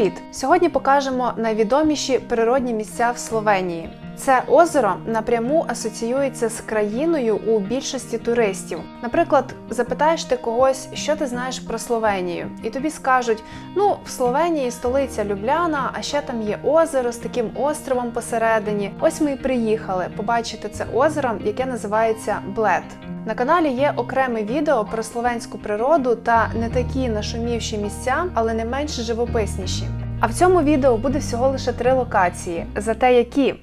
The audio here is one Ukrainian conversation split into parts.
Привіт! Сьогодні покажемо найвідоміші природні місця в Словенії. Це озеро напряму асоціюється з країною у більшості туристів. Наприклад, запитаєш ти когось, що ти знаєш про Словенію, і тобі скажуть: ну, в Словенії столиця Любляна, а ще там є озеро з таким островом посередині. Ось ми і приїхали побачити це озеро, яке називається Блед. На каналі є окреме відео про словенську природу та не такі нашумівші місця, але не менш живописніші. А в цьому відео буде всього лише три локації. Зате які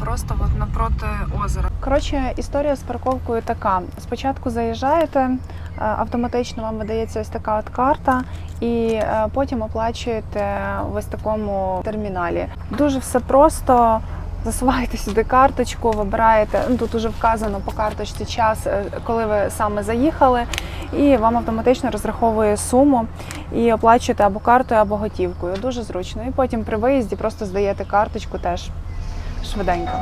просто от напроти озера. Коротше, історія з парковкою така: спочатку заїжджаєте, е, автоматично вам видається ось така от карта, і е, потім оплачуєте в ось такому терміналі. Дуже все просто. Засуваєте сюди карточку, вибираєте. Ну тут уже вказано по карточці час, е, коли ви саме заїхали, і вам автоматично розраховує суму і оплачуєте або картою, або готівкою. Дуже зручно. І потім при виїзді просто здаєте карточку теж швиденько.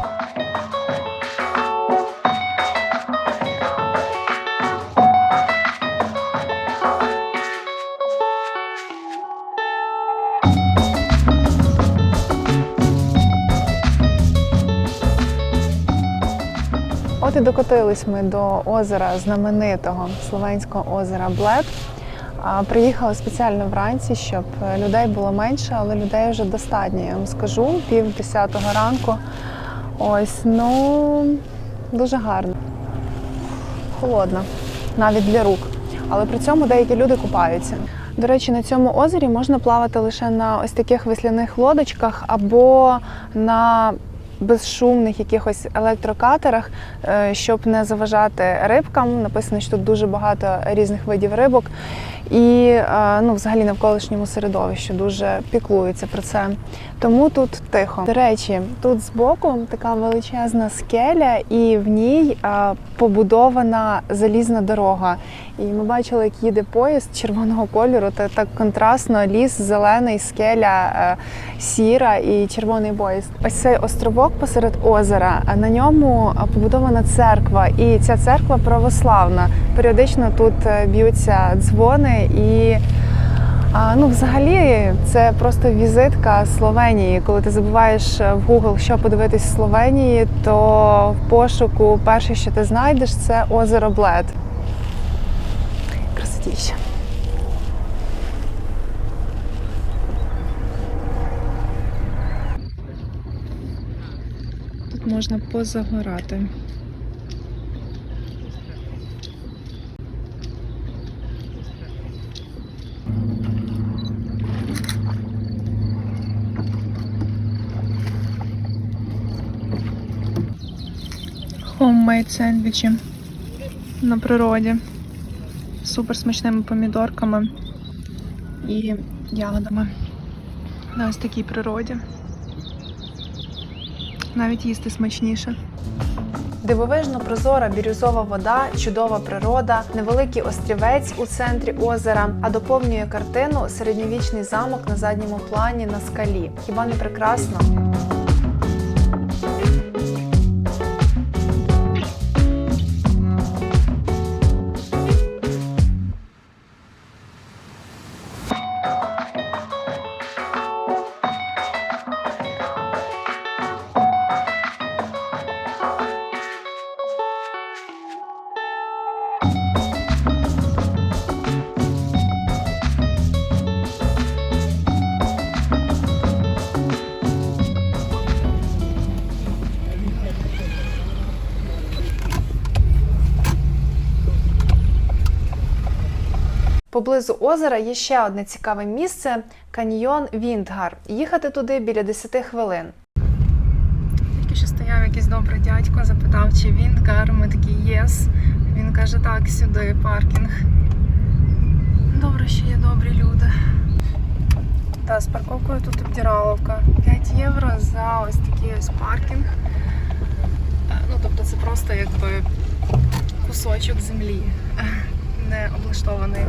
От і докотились ми до озера знаменитого словенського озера Блед. А, Приїхали спеціально вранці, щоб людей було менше, але людей вже достатньо. Я вам скажу, пів десятого ранку. Ось, ну дуже гарно. Холодно, навіть для рук. Але при цьому деякі люди купаються. До речі, на цьому озері можна плавати лише на ось таких весляних лодочках або на безшумних якихось електрокатерах, е, щоб не заважати рибкам. Написано, що тут дуже багато різних видів рибок. І е, ну, взагалі навколишньому середовищу дуже піклуються про це. Тому тут тихо. До речі, тут збоку така величезна скеля, і в ній е, побудована залізна дорога. І ми бачили, як їде поїзд червоного кольору, та так контрастно ліс, зелений, скеля, е, сіра і червоний поїзд. Ось цей островок посеред озера. На ньому побудована церква, і ця церква православна. Періодично тут б'ються дзвони і. Ну, взагалі, це просто візитка Словенії. Коли ти забуваєш в Google, що подивитись в Словенії, то в пошуку перше, що ти знайдеш, це озеро Блед. Красотіще. Тут можна позагорати. Homemade сендвічі на природі. з Супер смачними помідорками і ягодами. На ось такій природі. Навіть їсти смачніше. Дивовижно прозора бірюзова вода, чудова природа, невеликий острівець у центрі озера, а доповнює картину середньовічний замок на задньому плані на скалі. Хіба не прекрасно? Поблизу озера є ще одне цікаве місце каньйон Віндгар. Їхати туди біля 10 хвилин. Тільки що стояв якийсь добрий дядько, запитав, чи Віндгар. Ми такі єс. Він каже, так, сюди паркінг. Добре, що є добрі люди. Та з парковкою тут обдіраловка. 5 євро за ось такий ось паркінг. Ну, тобто це просто якби кусочок землі, не облаштований.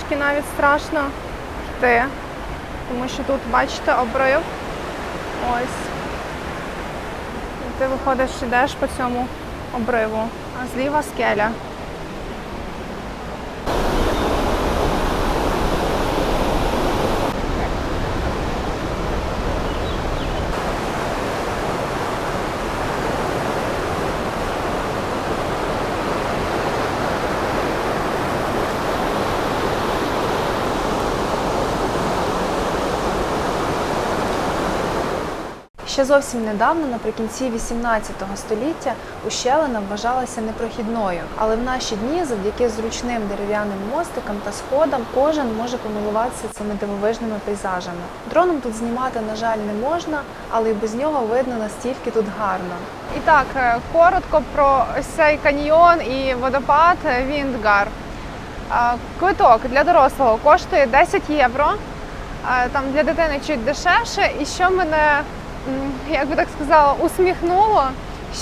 Трошки навіть страшно йти, тому що тут, бачите, обрив. Ось. І ти виходиш, йдеш по цьому обриву, а зліва скеля. Ще зовсім недавно, наприкінці 18 століття, ущелина вважалася непрохідною, але в наші дні, завдяки зручним дерев'яним мостикам та сходам, кожен може помилуватися цими дивовижними пейзажами. Дроном тут знімати, на жаль, не можна, але й без нього видно настільки тут гарно. І так, е, коротко про цей каньйон і водопад Віндгар. Квиток для дорослого коштує 10 євро. Е, Там для дитини чуть дешевше. І що мене, як би так сказала, усміхнуло,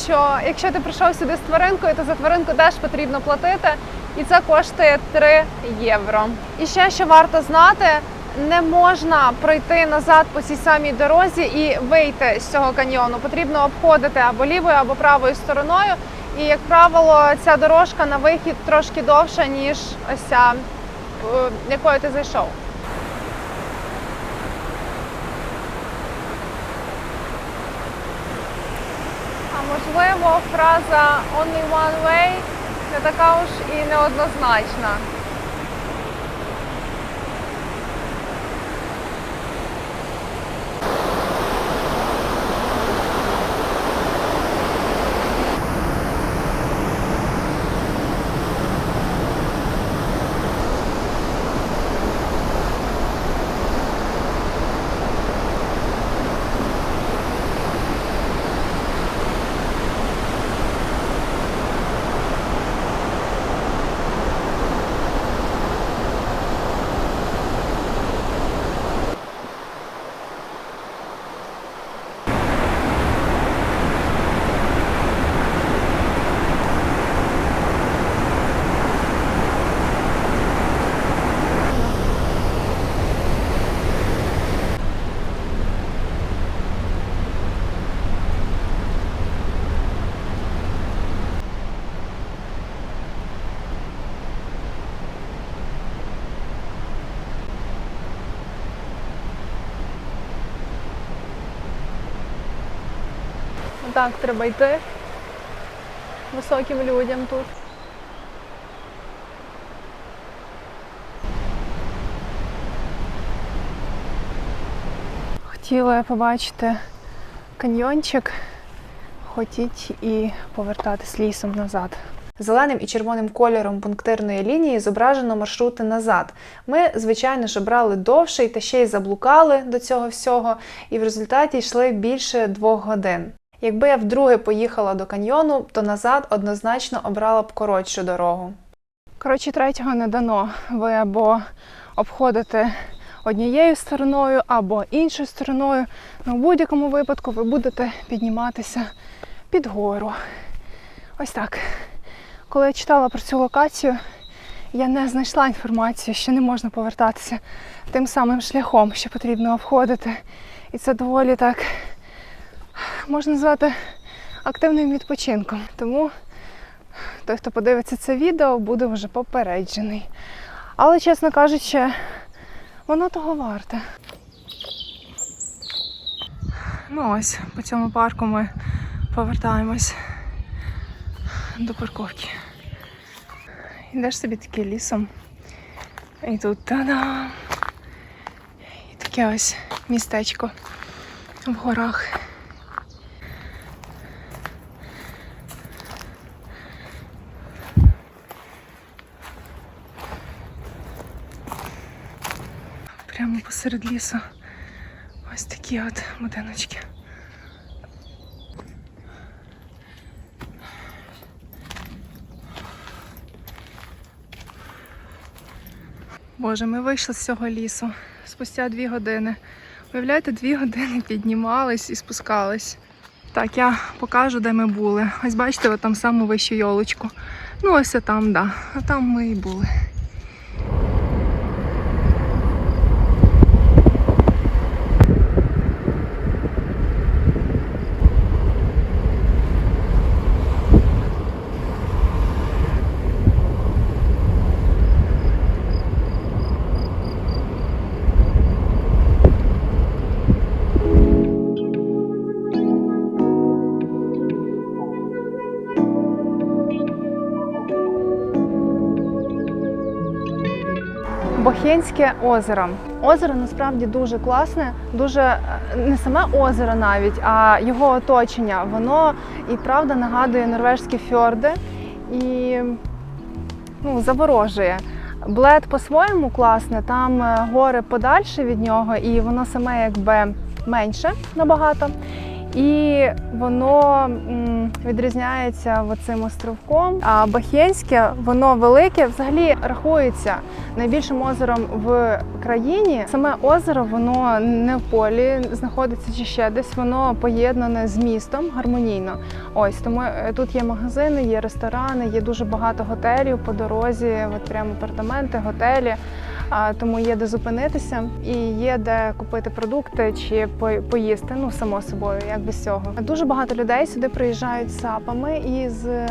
що якщо ти прийшов сюди з тваринкою, то за тваринку теж потрібно платити, і це коштує 3 євро. І ще що варто знати. Не можна пройти назад по цій самій дорозі і вийти з цього каньйону. Потрібно обходити або лівою, або правою стороною. І, як правило, ця дорожка на вихід трошки довша, ніж ось ця, е, якою ти зайшов. Можливо, фраза only one way не така уж і неоднозначна. Так, треба йти високим людям тут. Хотіла побачити каньйончик, хотіть і повертатись лісом назад. Зеленим і червоним кольором пунктирної лінії зображено маршрути назад. Ми, звичайно ж, обрали довший та ще й заблукали до цього всього, і в результаті йшли більше двох годин. Якби я вдруге поїхала до каньйону, то назад однозначно обрала б коротшу дорогу. Коротше, третього не дано. Ви або обходите однією стороною, або іншою стороною. Ну, в будь-якому випадку ви будете підніматися під гору. Ось так. Коли я читала про цю локацію, я не знайшла інформацію, що не можна повертатися тим самим шляхом, що потрібно обходити. І це доволі так можна назвати активним відпочинком. Тому той, хто подивиться це відео, буде вже попереджений. Але, чесно кажучи, воно того варте. Ну ось, по цьому парку ми повертаємось до парковки. Йдеш собі таки лісом. І тут та-дам! І таке ось містечко в горах. Прямо посеред лісу. Ось такі от будиночки. Боже, ми вийшли з цього лісу спустя дві години. Уявляєте, дві години піднімались і спускались. Так, я покажу, де ми були. Ось бачите, от там саму вищу йолочку. Ну, ось там, да. А там ми і були. Бохєнське озеро. Озеро насправді дуже класне, дуже е, не саме озеро навіть, а його оточення. Воно і правда нагадує норвежські фьорди і ну, заворожує. Блед по-своєму класне, там е, гори подальше від нього, і воно саме якби менше набагато. І воно відрізняється цим островком. А Бахєнське, воно велике, взагалі рахується найбільшим озером в країні. Саме озеро, воно не в полі знаходиться чи ще десь, воно поєднане з містом гармонійно. Ось тому е, тут є магазини, є ресторани, є дуже багато готелів по дорозі, от прямо апартаменти, готелі. Тому є де зупинитися і є де купити продукти чи по- поїсти. Ну само собою, як без цього. Дуже багато людей сюди приїжджають з сапами і з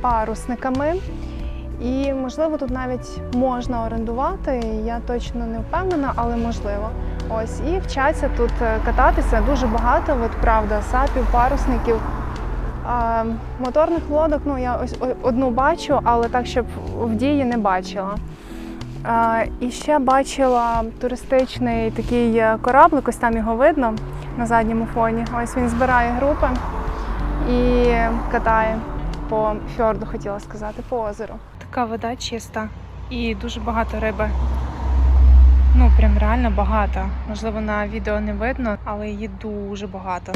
парусниками. І можливо тут навіть можна орендувати. Я точно не впевнена, але можливо. Ось і вчаться тут е, кататися дуже багато. От правда, сапів, парусників. А, моторних лодок, ну я ось одну бачу, але так, щоб в дії не бачила. І ще бачила туристичний такий е, кораблик, ось там його видно на задньому фоні. Ось він збирає групи і катає по фьорду, хотіла сказати, по озеру. Така вода чиста і дуже багато риби. Ну, прям реально багато. Можливо, на відео не видно, але її дуже багато.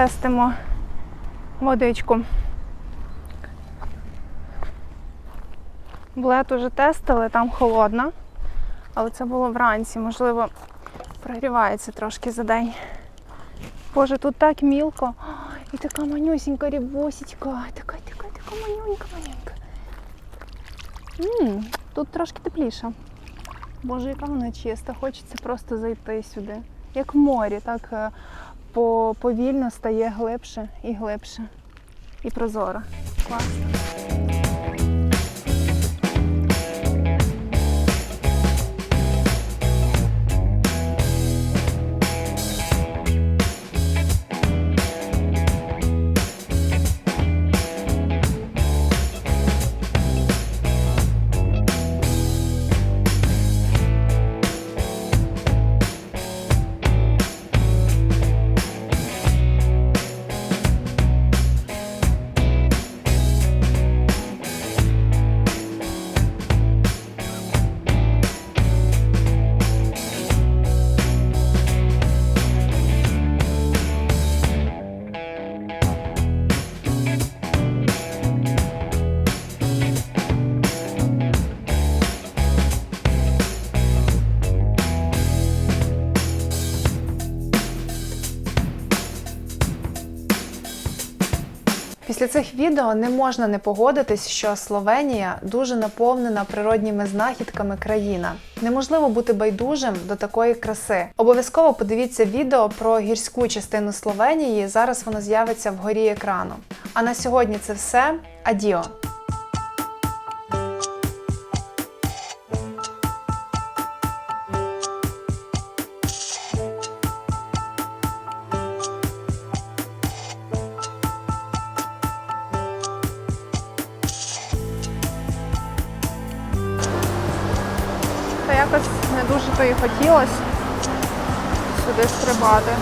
Зараз потестимо водичку. Блет уже тестили, там холодна, але це було вранці, можливо, прогрівається трошки за день. Боже, тут так мілко. І така манюсінька рібусічка. Така, така, така манюнька, манюнька. м тут трошки тепліше. Боже, яка вона чиста, хочеться просто зайти сюди. Як в морі, так е, повільно стає глибше і глибше. І прозоро. Класно. Відео не можна не погодитись, що Словенія дуже наповнена природніми знахідками країна. Неможливо бути байдужим до такої краси. Обов'язково подивіться відео про гірську частину Словенії. Зараз воно з'явиться вгорі екрану. А на сьогодні це все. Адіо! якось не дуже то і хотілося сюди стрибати.